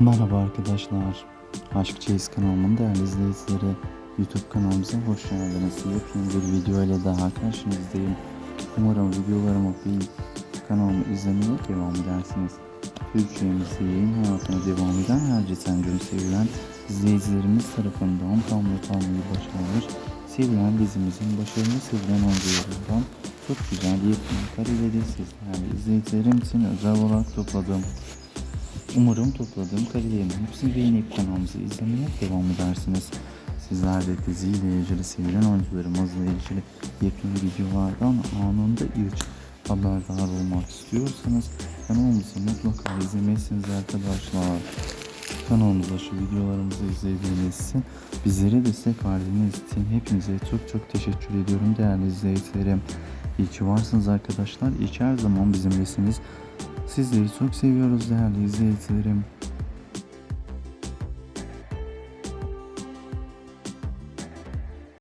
Merhaba arkadaşlar. Aşk Çeyiz kanalımın değerli izleyicileri. YouTube kanalımıza hoş geldiniz. Yepyeni bir video ile daha karşınızdayım. Umarım videolarımı beğenip kanalımı izlemeye devam edersiniz. Türkçemizde yayın hayatına devam eden her gün sevilen izleyicilerimiz tarafından tam not almayı başarmış. Sevilen dizimizin başarılı sevilen oyuncularından çok güzel yepyeni kareleri sizlerle izleyicilerim için özel olarak topladım. Umarım topladığım karelerin hepsini beğenip kanalımızı izlemeye devam edersiniz. Sizler de diziyle ilgili sevilen oyuncularımızla ilgili yepyeni videolardan anında ilk haberdar olmak istiyorsanız kanalımızı mutlaka izlemelisiniz arkadaşlar. Kanalımıza şu videolarımızı izleyebilmeniz için bizlere destek verdiğiniz için hepinize çok çok teşekkür ediyorum değerli izleyicilerim. İyi ki varsınız arkadaşlar. İyi ki her zaman bizimlesiniz. Sizleri çok seviyoruz değerli izleyicilerim.